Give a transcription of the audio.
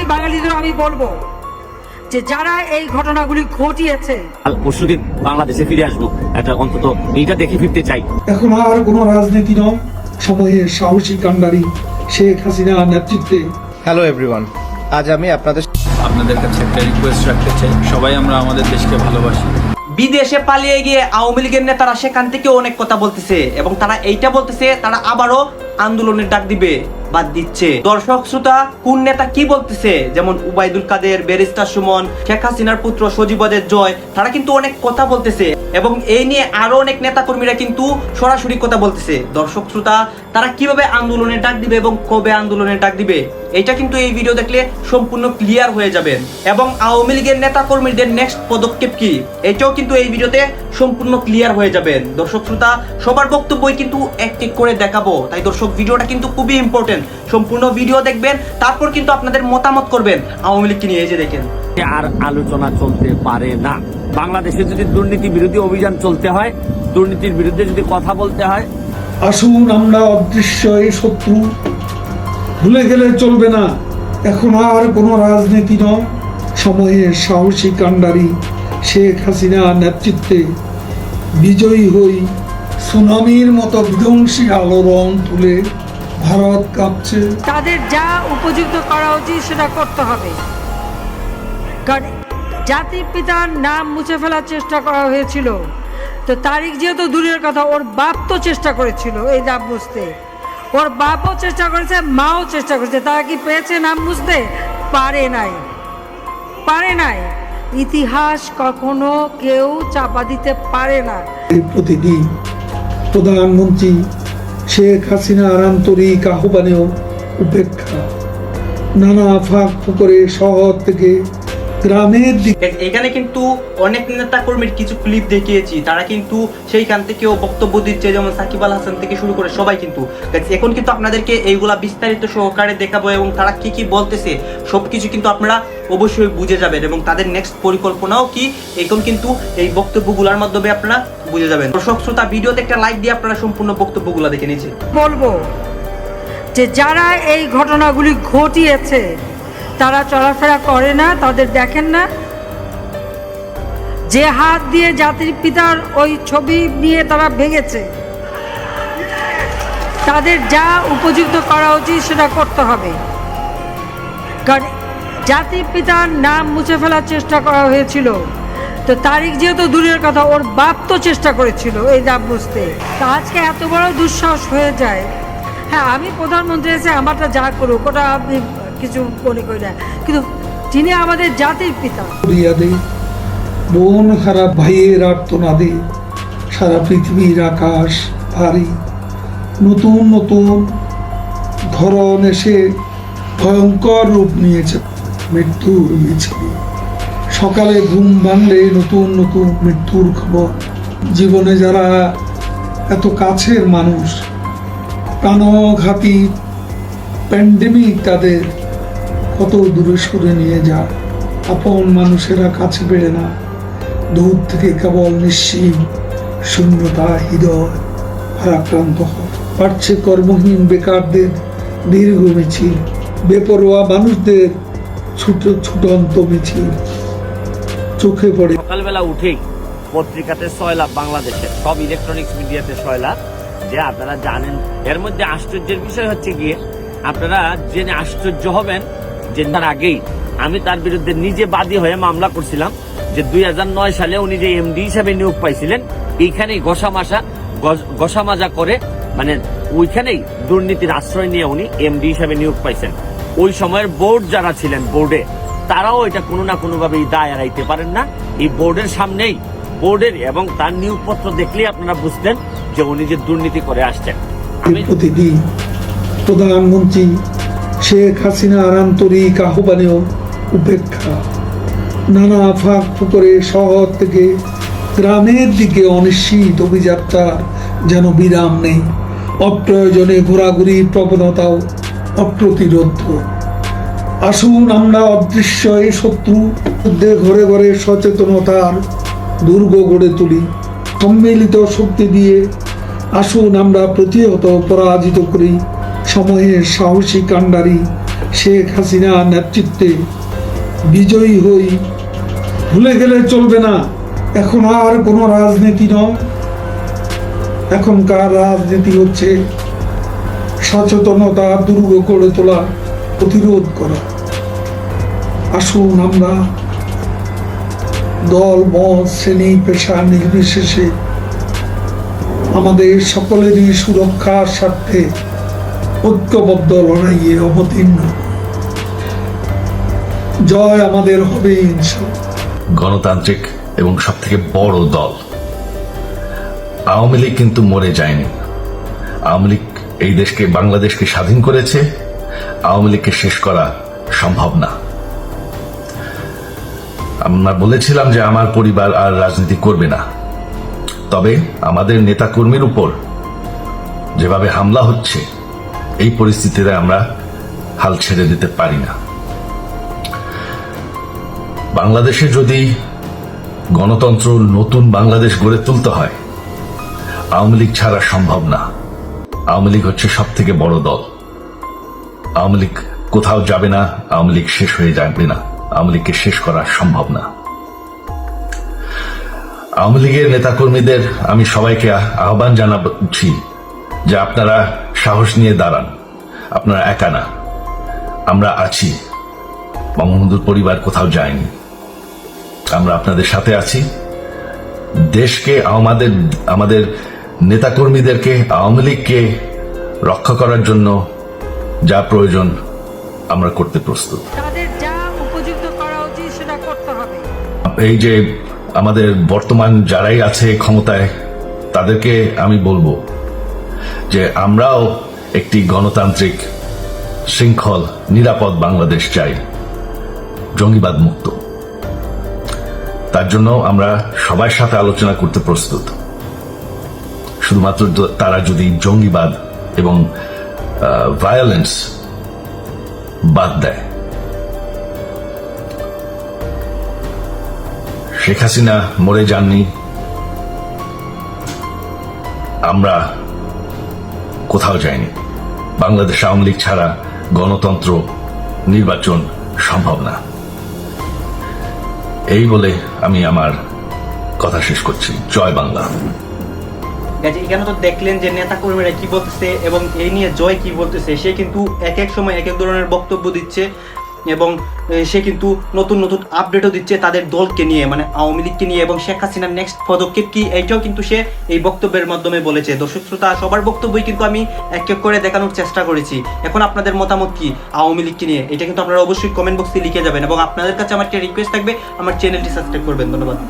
দেশবাসী বাঙালিদের আমি বলব যে যারা এই ঘটনাগুলি ঘটিয়েছে। পরশুদিন বাংলাদেশে ফিরে আসব। একটা অন্তত এইটা দেখে ফিরতে চাই। এখন আর কোনো রাজনীতি নয়। সময়ের সাহসী কাণ্ডারি শেখ হাসিনা নেতৃত্বে। হ্যালো এভরিওয়ান আজ আমি আপনাদের আপনাদের কাছে একটা রিকোয়েস্ট রাখতে চাই। সবাই আমরা আমাদের দেশকে ভালোবাসি। বিদেশে পালিয়ে গিয়ে আওয়ামী লীগের নেতারা সেখান থেকে অনেক কথা বলতেছে এবং তারা এইটা বলতেছে, তারা আবারও আন্দোলনের ডাক দিবে বা দিচ্ছে। দর্শক, শ্রোতা, কোন নেতা কি বলতেছে? যেমন উবাইদুল কাদের, ব্যারিস্টার সুমন, শেখ হাসিনার পুত্র সজীবদের জয়, তারা কিন্তু অনেক কথা বলতেছে এবং এই নিয়ে আরও অনেক নেতা কর্মীরা কিন্তু সরাসরি কথা বলতেছে। দর্শক, শ্রোতা, তারা কীভাবে আন্দোলনের ডাক দিবে এবং কবে আন্দোলনের ডাক দিবে? এটা কিন্তু এই ভিডিও দেখলে সম্পূর্ণ ক্লিয়ার হয়ে যাবেন এবং আওয়ামী লীগের নেতা কর্মীদের নেক্সট পদক্ষেপ কি? এটাও কিন্তু এই ভিডিওতে সম্পূর্ণ ক্লিয়ার হয়ে যাবেন দর্শক শ্রোতা সবার বক্তব্যই কিন্তু এক এক করে দেখাবো। তাই দর্শক ভিডিওটা কিন্তু খুবই ইম্পর্টেন্ট সম্পূর্ণ ভিডিও দেখবেন তারপর কিন্তু আপনাদের মতামত করবেন। আওয়ামী লীগকে নিয়ে এই যে দেখেন। আর আলোচনা চলতে পারে না। বাংলাদেশে যদি দুর্নীতি বিরোধী অভিযান চলতে হয় দুর্নীতির বিরুদ্ধে যদি কথা বলতে হয় আসুন আমরা অদৃশ্য এই শত্রু ভুলে গেলে চলবে না। এখন আর কোনো রাজনীতি নয়। সময়ের সাহসী কাণ্ডারি শেখ হাসিনা নেতৃত্বে বিজয়ী হই সুনামির মতো বিধ্বংসী আলোড়ন তুলে ভারত কাঁপছে। তাদের যা উপযুক্ত করা উচিত সেটা করতে হবে। কারণ জাতির পিতার নাম মুছে ফেলার চেষ্টা করা হয়েছিল। তো তারিখ যেহেতু দূরের কথা, ওর বাপ তো চেষ্টা করেছিল, এই নাম মুছতে ওর বাপও চেষ্টা করেছে, মাও চেষ্টা করেছে, তারা কি পেয়েছে নাম বুঝতে? পারে নাই। পারে নাই। ইতিহাস কখনো কেউ চাপা দিতে পারে না। প্রতিদিন প্রধানমন্ত্রী শেখ হাসিনার আন্তরিক আহ্বানেও উপেক্ষা। নানা ফাঁক ফুকরে শহর থেকে গ্রামের দিকে এখানে কিন্তু অনেক নেতা কর্মীর কিছু ক্লিপ দেখিয়েছি। তারা কিন্তু সেইখান থেকেও বক্তব্য দিচ্ছে যেমন সাকিব আল হাসান থেকে শুরু করে সবাই কিন্তু। এখন কিন্তু আপনাদেরকে এইগুলা বিস্তারিত সহকারে দেখাবো এবং তারা কি কি বলতেছে সবকিছু কিন্তু আপনারা অবশ্যই বুঝে যাবেন এবং তাদের নেক্সট পরিকল্পনাও কি এখন কিন্তু এই বক্তব্যগুলোর মাধ্যমে আপনারা বুঝে যাবেন। দর্শক শ্রোতা ভিডিওতে একটা লাইক দিয়ে আপনারা সম্পূর্ণ বক্তব্যগুলো দেখে নিয়েছে বলব যে যারা এই ঘটনাগুলি ঘটিয়েছে তারা চলাফেরা করে না, তাদের দেখেন না। যে হাত দিয়ে জাতির পিতার ওই ছবি নিয়ে তারা ভেঙেছে, তাদের যা উপযুক্ত করা উচিত সেটা করতে হবে। কারণ জাতির পিতার নাম মুছে ফেলার চেষ্টা করা হয়েছিল। তো তারিখ যেহেতু দূরের কথা, ওর বাপ তো চেষ্টা করেছিল এই নাম বুঝতে তা আজকে এত বড় দুঃসাহস হয়ে যায়। হ্যাঁ আমি প্রধানমন্ত্রী এসে আমারটা যা করুক, ওটা আমি কিছু মনে করি না। কিন্তু যিনি আমাদের জাতির পিতা। বোন হারা ভাইয়ের আর্তনাদে সারা পৃথিবীর আকাশ ভারী। নতুন নতুন ধরন এসে ভয়ঙ্কর রূপ নিয়েছে মৃত্যুর মিছিল সকালে ঘুম ভাঙলে নতুন নতুন মৃত্যুর খবর। জীবনে যারা এত কাছের মানুষ, প্রাণঘাতী প্যান্ডেমিক তাদের কত দূরে সরে নিয়ে যায় আপন মানুষেরা কাছে পেরে না। দূর থেকে কেবল নিশ্চিম শূন্যতা, হৃদয়, ভারাক্রান্ত হয় কর্মহীন বেকারদের দীর্ঘ মিছিল। বেপরোয়া মানুষদের ছুট, ছুটন্ত মিছিল। চোখে পড়ে সকালবেলা উঠেই পত্রিকাতে সয়লাভ বাংলাদেশে। সব ইলেকট্রনিক্স মিডিয়াতে সয়লাভ যে আপনারা জানেন। এর মধ্যে আশ্চর্যের বিষয় হচ্ছে গিয়ে, আপনারা জেনে আশ্চর্য হবেন যে তার আগেই আমি তার বিরুদ্ধে নিজে বাদী হয়ে মামলা করছিলাম যে দুই সালে উনি যে এমডি হিসাবে নিয়োগ পাইছিলেন, এইখানেই ঘষামাশা ঘষামাজা করে মানে ওইখানেই দুর্নীতির আশ্রয় নিয়ে উনি এমডি হিসাবে নিয়োগ পাইছেন। ওই সময়ের বোর্ড যারা ছিলেন বোর্ডে, তারাও এটা কোনো না কোনো ভাবে দায় এড়াইতে পারেন না। এই বোর্ডের সামনেই, বোর্ডের এবং তার নিয়োগপত্র দেখলেই আপনারা বুঝতেন যে উনি যে দুর্নীতি করে আসছেন। প্রধানমন্ত্রী শেখ হাসিনার আন্তরিক আহ্বানেও উপেক্ষা। নানা ফাঁক ফুকরে শহর থেকে গ্রামের দিকে অনিশ্চিত অভিযাত্রার যেন বিরাম নেই। অপ্রয়োজনে ঘোরাঘুরির প্রবণতাও অপ্রতিরোধ। আসুন আমরা অদৃশ্য এই শত্রু মধ্যে ঘরে ঘরে সচেতনতার দুর্গ গড়ে তুলি। সম্মিলিত শক্তি দিয়ে আসুন আমরা প্রতিহত, পরাজিত করি। সময়ের সাহসী কাণ্ডারি শেখ হাসিনা নেতৃত্বে বিজয়ী হই। ভুলে গেলে চলবে না। এখন আর কোনো রাজনীতি নয়। এখনকার রাজনীতি হচ্ছে সচেতনতা দুর্গ করে তোলা, প্রতিরোধ করা। আসুন আমরা দল, মত, শ্রেণি, পেশা নির্বিশেষে আমাদের সকলেরই সুরক্ষার স্বার্থে ঐক্যবদ্ধ লড়াইয়ে অবতীর্ণ। জয় আমাদের হবে গণতান্ত্রিক এবং সব থেকে বড় দল। আওয়ামী লীগ কিন্তু মরে যায়নি। আওয়ামী লীগ এই দেশকে, বাংলাদেশকে স্বাধীন করেছে। আওয়ামী লীগকে শেষ করা সম্ভব না। আমরা বলেছিলাম যে আমার পরিবার আর রাজনীতি করবে না। তবে আমাদের নেতাকর্মীর উপর যেভাবে হামলা হচ্ছে এই পরিস্থিতিতে আমরা হাল ছেড়ে দিতে পারি না। বাংলাদেশে যদি গণতন্ত্র নতুন বাংলাদেশ গড়ে তুলতে হয়, আওয়ামী লীগ ছাড়া সম্ভব না। আওয়ামী লীগ হচ্ছে সব থেকে বড় দল। আওয়ামী লীগ কোথাও যাবে না, আওয়ামী লীগ শেষ হয়ে যাবে না, আওয়ামী লীগকে শেষ করা সম্ভব না। আওয়ামী লীগের নেতাকর্মীদের আমি সবাইকে আহ- আহ্বান জানাচ্ছি যে আপনারা সাহস নিয়ে দাঁড়ান। আপনারা একা না। আমরা আছি। বঙ্গবন্ধুর পরিবার কোথাও যায়নি। আমরা আপনাদের সাথে আছি। দেশকে আমাদের আমাদের নেতাকর্মীদেরকে আওয়ামী লীগকে রক্ষা করার জন্য যা প্রয়োজন আমরা করতে প্রস্তুত। এই যে আমাদের বর্তমান যারাই আছে ক্ষমতায় তাদেরকে আমি বলব যে আমরাও একটি গণতান্ত্রিক শৃঙ্খল, নিরাপদ বাংলাদেশ চাই। জঙ্গিবাদ মুক্ত। তার জন্য আমরা সবার সাথে আলোচনা করতে প্রস্তুত। শুধুমাত্র তারা যদি জঙ্গিবাদ এবং ভায়োলেন্স বাদ দেয়। শেখ হাসিনা মরে যাননি। আমরা কোথাও যায়নি। বাংলাদেশ আওয়ামী লীগ ছাড়া গণতন্ত্র, নির্বাচন সম্ভব না। এই বলে আমি আমার কথা শেষ করছি। জয় বাংলা। এখানে তো দেখলেন যে নেতা কর্মীরা কি বলতেছে এবং এই নিয়ে জয় কি বলতেছে, সে কিন্তু এক এক সময় এক এক ধরনের বক্তব্য দিচ্ছে। এবং সে কিন্তু নতুন নতুন আপডেটও দিচ্ছে তাদের দলকে নিয়ে মানে আওয়ামী লীগকে নিয়ে এবং শেখ হাসিনার নেক্সট পদক্ষেপ কি? এইটাও কিন্তু সে এই বক্তব্যের মাধ্যমে বলেছে। দর্শক শ্রোতা, সবার বক্তব্যই কিন্তু আমি এক এক করে দেখানোর চেষ্টা করেছি। এখন আপনাদের মতামত কি আওয়ামী লীগকে নিয়ে? এটা কিন্তু আপনারা অবশ্যই কমেন্ট বক্সে লিখে যাবেন এবং আপনাদের কাছে আমার একটা রিকোয়েস্ট থাকবে, আমার চ্যানেলটি সাবস্ক্রাইব করবেন। ধন্যবাদ।